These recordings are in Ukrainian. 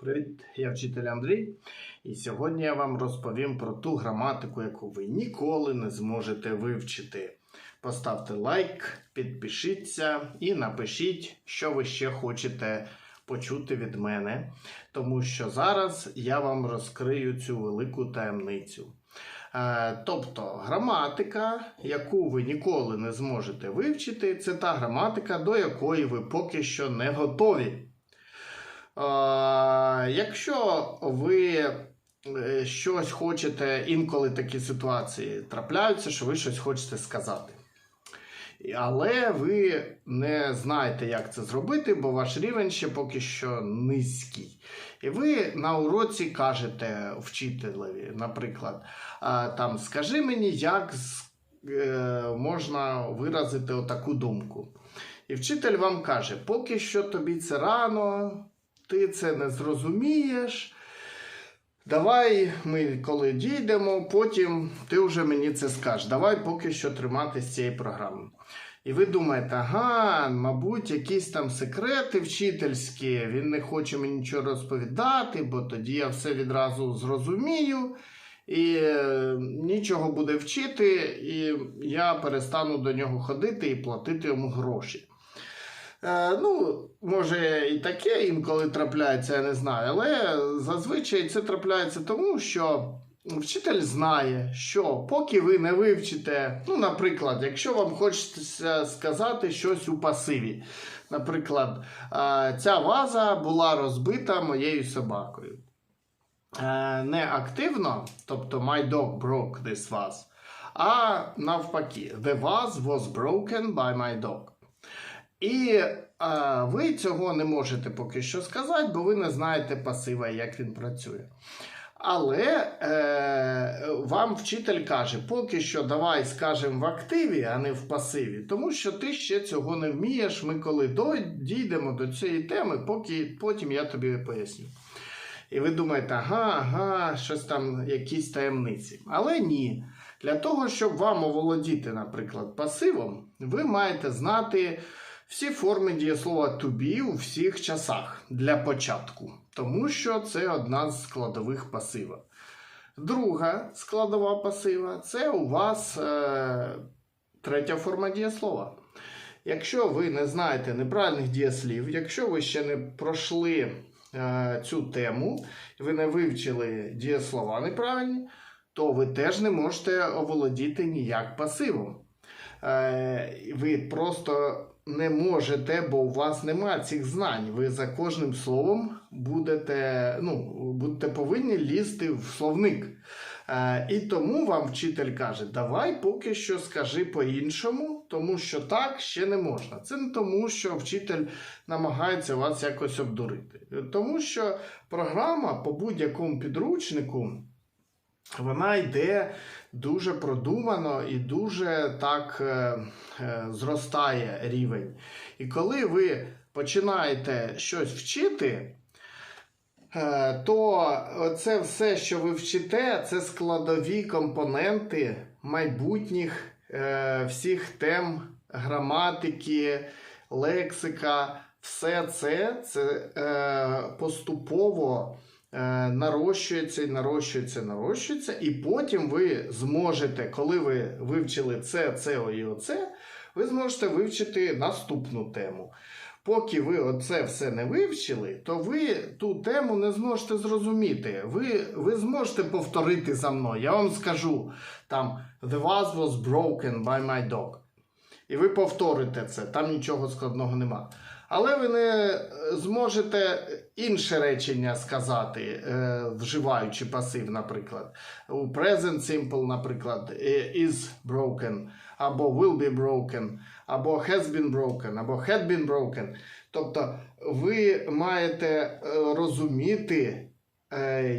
Привіт, я вчитель Андрій. І сьогодні я вам розповім про ту граматику, яку ви ніколи не зможете вивчити. Поставте лайк, підпишіться і напишіть, що ви ще хочете почути від мене, тому що зараз я вам розкрию цю велику таємницю. Е, Тобто граматика, яку ви ніколи не зможете вивчити, це та граматика, до якої ви поки що не готові. Якщо ви е, щось хочете, інколи такі ситуації трапляються, що ви щось хочете сказати. Але ви не знаєте, як це зробити, бо ваш рівень ще поки що низький. І ви на уроці кажете вчителеві, наприклад, там, скажи мені, як е, можна виразити отаку думку. І вчитель вам каже, поки що тобі це рано, ти це не зрозумієш. Давай ми коли дійдемо, потім ти вже мені це скажеш. Давай поки що триматися цієї програми. І ви думаєте, ага, мабуть, якісь там секрети вчительські, він не хоче мені нічого розповідати, бо тоді я все відразу зрозумію. І е, нічого буде вчити, і я перестану до нього ходити і платити йому гроші. Е, ну, може і таке інколи трапляється, я не знаю. Але зазвичай це трапляється тому, що вчитель знає, що поки ви не вивчите, ну, наприклад, якщо вам хочеться сказати щось у пасиві. Наприклад, е, ця ваза була розбита моєю собакою. Е, Не активно, тобто my dog broke this vase, а навпаки, the vase was broken by my dog. І е, ви цього не можете поки що сказати, бо ви не знаєте пасива, як він працює. Але е, вам вчитель каже, поки що давай скажемо в активі, а не в пасиві, тому що ти ще цього не вмієш. Ми коли дійдемо до цієї теми, поки, потім я тобі поясню. І ви думаєте, ага, ага, щось там, якісь таємниці. Але ні. Для того, щоб вам оволодіти, наприклад, пасивом, ви маєте знати всі форми дієслова to be у всіх часах для початку, тому що це одна з складових пасива. Друга складова пасива це у вас е, третя форма дієслова. Якщо ви не знаєте неправильних дієслів, якщо ви ще не пройшли е, цю тему, ви не вивчили дієслова неправильні, то ви теж не можете оволодіти ніяк пасивом. Е, ви просто не можете, бо у вас немає цих знань. Ви за кожним словом будете, ну, будете повинні лізти в словник. Е, і тому вам вчитель каже: давай поки що скажи по-іншому, тому що так ще не можна. Це не тому, що вчитель намагається вас якось обдурити. Тому що програма по будь-якому підручнику. Вона йде дуже продумано і дуже так е, е, зростає рівень. І коли ви починаєте щось вчити, е, то це все, що ви вчите, це складові компоненти майбутніх всіх тем граматики, лексика. Все це, це е, поступово нарощується і нарощується, нарощується, і потім ви зможете, коли ви вивчили це, це і оце, ви зможете вивчити наступну тему. Поки ви оце все не вивчили, то ви ту тему не зможете зрозуміти. Ви, ви зможете повторити за мною. Я вам скажу там The vase was broken by my dog. І ви повторите це, там нічого складного нема. Але ви не е, зможете інше речення сказати, е, вживаючи пасив, наприклад. У present simple, наприклад, е, is broken, або will be broken, або has been broken, або had been broken. Тобто ви маєте розуміти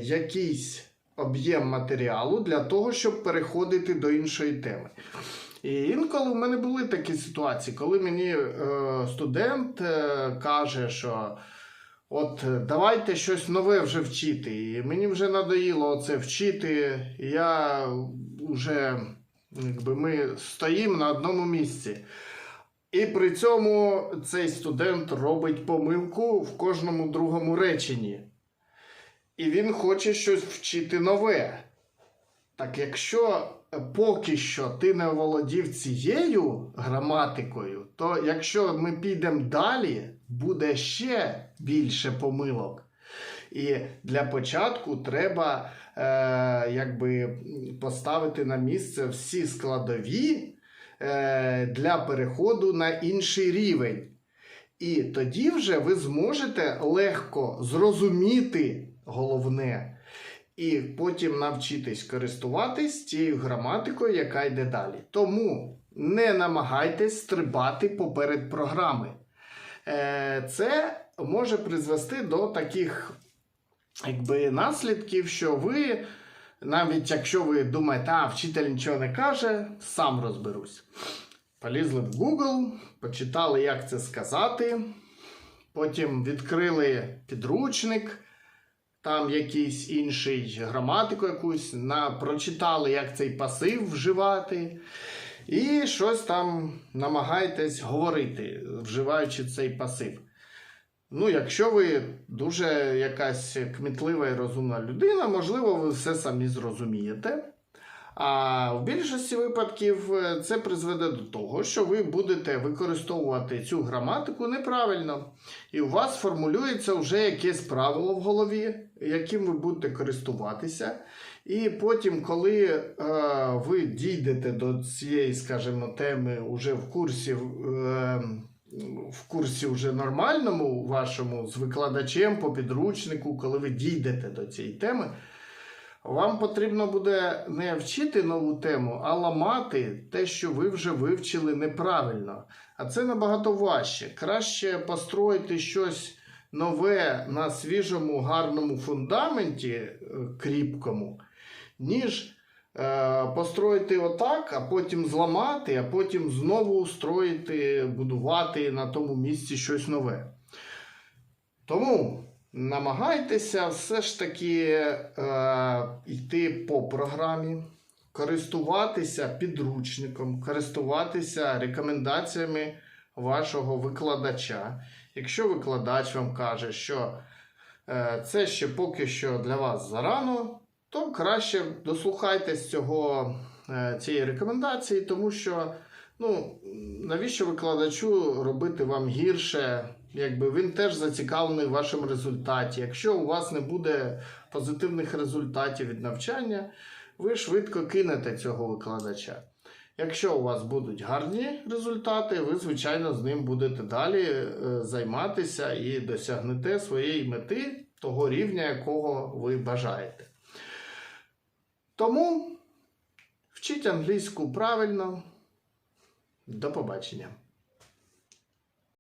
якийсь об'єм матеріалу для того, щоб переходити до іншої теми. І інколи в мене були такі ситуації, коли мені е, студент е, каже, що от давайте щось нове вже вчити. І мені вже надоїло це вчити. Я вже, якби ми стоїмо на одному місці. І при цьому цей студент робить помилку в кожному другому реченні. і він хоче щось вчити нове. Так якщо поки що ти не оволодів цією граматикою, то якщо ми підемо далі, буде ще більше помилок. І для початку треба е, якби поставити на місце всі складові е, для переходу на інший рівень. І тоді вже ви зможете легко зрозуміти головне, і потім навчитись користуватись тією граматикою, яка йде далі. Тому не намагайтесь стрибати поперед програми. Е, Це може призвести до таких якби, наслідків, що ви, навіть якщо ви думаєте, а вчитель нічого не каже, сам розберусь. Полізли в Google, почитали, як це сказати. Потім відкрили підручник, там якийсь інший граматику якусь, на, прочитали, як цей пасив вживати. І щось там намагайтесь говорити, вживаючи цей пасив. Ну, якщо ви дуже якась кмітлива і розумна людина, можливо, ви все самі зрозумієте. А в більшості випадків е, це призведе до того, що ви будете використовувати цю граматику неправильно, і у вас формулюється вже якесь правило в голові, яким ви будете користуватися. І потім, коли е, ви дійдете до цієї, скажімо, теми уже в курсі. Е, в курсі вже нормальному вашому з викладачем по підручнику, коли ви дійдете до цієї теми, вам потрібно буде не вчити нову тему, а ламати те, що ви вже вивчили неправильно. А це набагато важче. Краще построїти щось нове на свіжому, гарному фундаменті е, кріпкому, ніж е, построїти отак, а потім зламати, а потім знову строїти, будувати на тому місці щось нове. Тому намагайтеся все ж таки е, йти по програмі, користуватися підручником, користуватися рекомендаціями вашого викладача. Якщо викладач вам каже, що е, це ще поки що для вас зарано, то краще дослухайтесь цього, е, цієї рекомендації, тому що ну, навіщо викладачу робити вам гірше? Якби він теж зацікавлений в вашому результаті. Якщо у вас не буде позитивних результатів від навчання, ви швидко кинете цього викладача. Якщо у вас будуть гарні результати, ви, звичайно, з ним будете далі е, займатися і досягнете своєї мети, того рівня, якого ви бажаєте. Тому вчіть англійську правильно. До побачення.